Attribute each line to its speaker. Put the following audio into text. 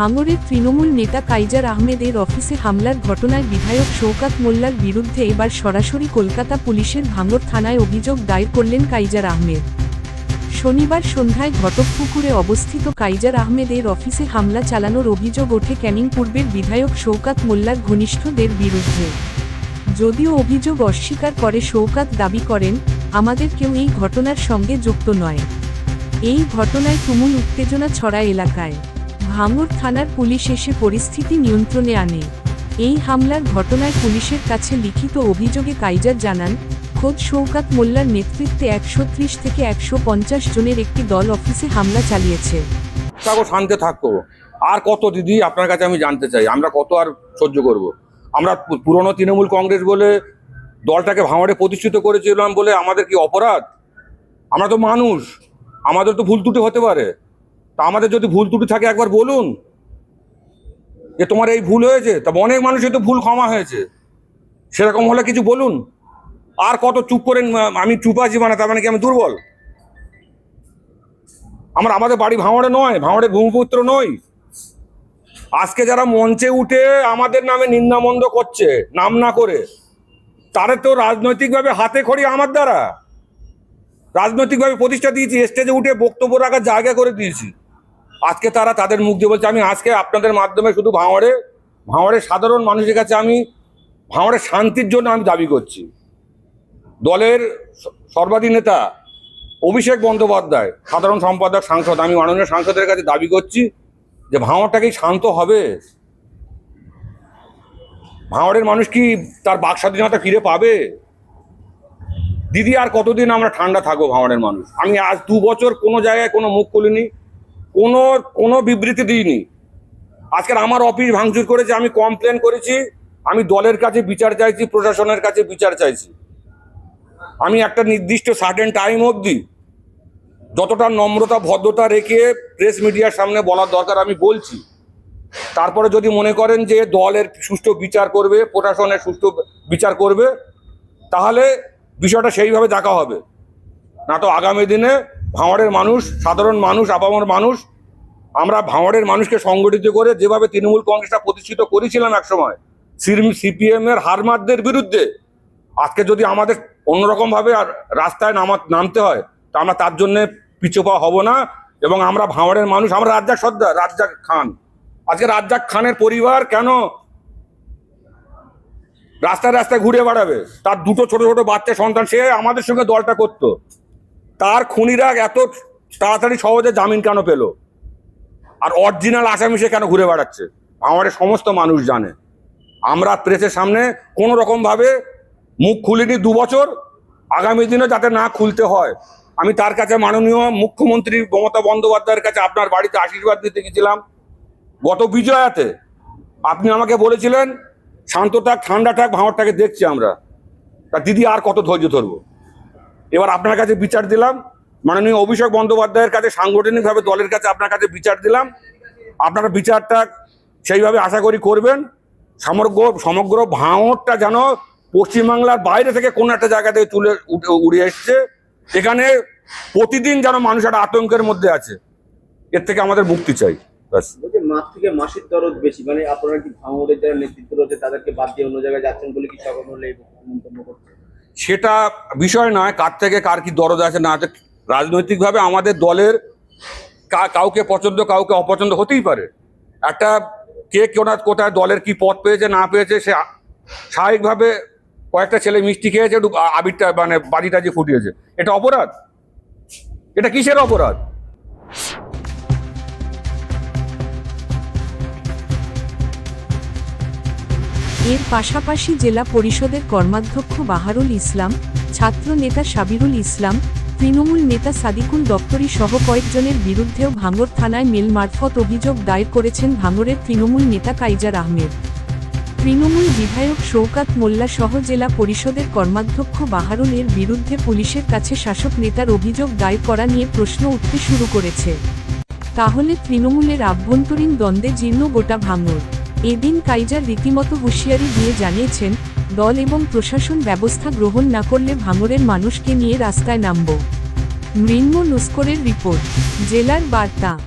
Speaker 1: ভাঙড়ের তৃণমূল নেতা কাইজার আহমেদের অফিসে হামলার ঘটনায় বিধায়ক শৌকাত মোল্লার বিরুদ্ধে এবার সরাসরি কলকাতা পুলিশের ভাঙড় থানায় অভিযোগ দায়ের করলেন কাইজার আহমেদ। শনিবার সন্ধ্যায় ঘটকপুকুরে অবস্থিত কাইজার আহমেদের অফিসে হামলা চালানোর অভিযোগ ওঠে ক্যানিং পূর্বের বিধায়ক শৌকাত মোল্লার ঘনিষ্ঠদের বিরুদ্ধে। যদিও অভিযোগ অস্বীকার করে শৌকাত দাবি করেন, আমাদের কেউ এই ঘটনার সঙ্গে যুক্ত নয়। এই ঘটনায় তুমুল উত্তেজনা ছড়ায় এলাকায়। ভাঙড় থানার পুলিশ এসে পরিস্থিতি নিয়ন্ত্রণে আনে। এই হামলার ঘটনায় পুলিশের কাছে লিখিত অভিযোগে কাইজার জানান, খোদ শৌকাত মোল্লার নেতৃত্বে একশো ত্রিশ থেকে একশো পঞ্চাশ জনের একটি দল অফিসে হামলা চালিয়েছে।
Speaker 2: শান্তি থাকব আর কত দিদি, আপনার কাছে আমি জানতে চাই, আমরা কত আর সহ্য করব। আমরা পুরনো তৃণমূল কংগ্রেস বলে দলটাকে ভাঙড়ে প্রতিষ্ঠিত করেছিলাম বলে আমাদের কি অপরাধ? আমরা তো মানুষ, আমাদের তো ভুল ত্রুটি হতে পারে। তা আমাদের যদি ভুল ত্রুটি থাকে একবার বলুন। যে তোমার এই ভুল হয়েছে, তা অনেক মানুষের তো ভুল ক্ষমা হয়েছে। সেরকম হলে কিছু বলুন। আর কত চুপ করেন আমি চুপ আছি মানে তার মানে কি আমি দুর্বল? আমার, আমাদের বাড়ি ভাঙড়ে নয় ভাঙড়ের ভূমিপুত্র নই। আজকে যারা মঞ্চে উঠে আমাদের নামে নিন্দামন্দ করছে, নাম না করে তারা তো রাজনৈতিকভাবে হাতে খড়ি আমার দ্বারা। রাজনৈতিকভাবে প্রতিষ্ঠা দিয়েছি স্টেজে উঠে বক্তব্য রাখার জায়গা করে দিয়েছি। আজকে তারা তাদের মুখ দিয়ে বলছে, আমি আজকে আপনাদের মাধ্যমে শুধু ভাঙড়ে ভাঙড়ের সাধারণ মানুষের কাছে আমি ভাঙড়ের শান্তির জন্য আমি দাবি করছি। দলের স- সর্বাধিক নেতা অভিষেক বন্দ্যোপাধ্যায়, সাধারণ সম্পাদক, সাংসদ, আমি মাননীয় সাংসদের কাছে দাবি করছি যে ভাঙড়টা শান্ত হবে? ভাঙড়ের মানুষ কি তার বাক স্বাধীনতা ফিরে পাবে? দিদি, আর কতদিন আমরা ঠান্ডা থাকব ভাঙড়ের মানুষ? আমি আজ দু বছর কোনো জায়গায় কোনো মুখ খুলিনি। কোনো কোনো বিবৃতি দিইনি। আজকের আমার অফিস ভাঙচুর করেছে, আমি কমপ্লেন করেছি, আমি দলের কাছে বিচার চাইছি, প্রশাসনের কাছে বিচার চাইছি। আমি একটা নির্দিষ্ট সার্টেন টাইম অবধি যতটা নম্রতা, ভদ্রতা রেখে প্রেস মিডিয়ার সামনে বলার দরকার আমি বলছি। তারপরে যদি মনে করেন যে দলের সুষ্ঠু বিচার করবে, প্রশাসনের সুষ্ঠু বিচার করবে, তাহলে বিষয়টা সেইভাবে দেখা হবে। না তো আগামী দিনে ভাঁড়ের মানুষ, সাধারণ মানুষ, আপামর মানুষ, আমরা ভাঁড়ের মানুষকে সংগঠিত করে যেভাবে তৃণমূল কংগ্রেসটা প্রতিষ্ঠিত করেছিলাম একসময় সিপিএম এর হারমারদের বিরুদ্ধে, আজকে যদি আমাদের অন্যরকমভাবে আর রাস্তায় নামা, নামতে হয়, তা আমরা তার জন্য পিছু পা হব না এবং আমরা ভাঁড়ের মানুষ, আমরা রাজ্জাক সর্দার রাজ্জাক খান। আজকে রাজ্জাক খানের পরিবার কেন রাস্তায় রাস্তায় ঘুরে বেড়াবে? তার দুটো ছোট ছোট বাচ্চা সন্তান, সে আমাদের সঙ্গে দলটা করতো। তার খুনিরা এত তাড়াতাড়ি সহজে জামিন কেন পেল? আর অরিজিনাল আসামি সে কেন ঘুরে বেড়াচ্ছে? আমাদের সমস্ত মানুষ জানে। আমরা প্রেসের সামনে কোনো রকমভাবে মুখ খুলিনি দু বছর। আগামী দিনে যাতে না খুলতে হয়। আমি তার কাছে মাননীয় মুখ্যমন্ত্রী মমতা বন্দ্যোপাধ্যায়ের কাছে আপনার বাড়িতে আশীর্বাদ দিতে গেছিলাম। গত বিজয়াতে আপনি আমাকে বলেছিলেন শান্ত থাক ঠান্ডা থাক ভাঁড়টাকে দেখছি আমরা। তা দিদি আর কত ধৈর্য ধরবো? এবার আপনার কাছে বিচার দিলাম। মাননীয় অভিষেক বন্দ্যোপাধ্যায়ের কাছে সাংগঠনিকভাবে দলের কাছে আপনার কাছে বিচার দিলাম। আপনারা বিচারটা সেইভাবে আশা করি করবেন। সমগ্র সমগ্র ভাঙরটা যেন পশ্চিমবাংলার বাইরে থেকে কোনো একটা জায়গা থেকে তুলে উড়ে এসছে। এখানে প্রতিদিন যেন মানুষ একটা আতঙ্কের মধ্যে আছে। এর থেকে আমাদের মুক্তি চাই। ব্যাস।
Speaker 3: মাঠ থেকে মাসির দরদ বেশি। মানে আপনারা কি ভাঙড়ের যারা নেতৃত্ব রয়েছে, তাদেরকে বাদ দিয়ে অন্য জায়গায় যাচ্ছেন বলে কি সকল মন্তব্য করছে?
Speaker 2: সেটা বিষয় নয়, কার থেকে কার কি দরদ আছে না আছে। রাজনৈতিকভাবে আমাদের দলের কাউকে পছন্দ, কাউকে অপছন্দ হতেই পারে। একটা কে কোনা কোথায় দলের কি পথ পেয়েছে, না পেয়েছে, সে স্বাভাবিকভাবে কয়েকটা ছেলে মিষ্টি খেয়েছে একটু আবিরটা মানে বাড়িটা যে ফুটিয়েছে। এটা অপরাধ। এটা কিসের অপরাধ?
Speaker 1: এর পাশাপাশি জেলা পরিষদের কর্মাধ্যক্ষ বাহারুল ইসলাম, ছাত্র নেতা সাবিরুল ইসলাম, তৃণমূল নেতা সাদিকুল দপ্তরি সহ কয়েকজনের বিরুদ্ধেও ভাঙড় থানায় মেল মারফত অভিযোগ দায়ের করেছেন ভাঙড়ের তৃণমূল নেতা কাইজার আহমেদ। তৃণমূল বিধায়ক শৌকাত মোল্লা সহ জেলা পরিষদের কর্মাধ্যক্ষ বাহারুল এর বিরুদ্ধে পুলিশের কাছে শাসক নেতার অভিযোগ দায়ের করা নিয়ে প্রশ্ন উঠতে শুরু করেছে। তাহলে তৃণমূলের আভ্যন্তরীণ দ্বন্দ্বে জীর্ণ গোটা ভাঙড় এদিন কাইজার রীতিমতো হুঁশিয়ারি দিয়ে জানিয়েছেন, দল এবং প্রশাসন ব্যবস্থা গ্রহণ না করলে ভাঙরের মানুষকে নিয়ে রাস্তায় নামব। মৃন্ম নস্করের রিপোর্ট, জেলার বার্তা।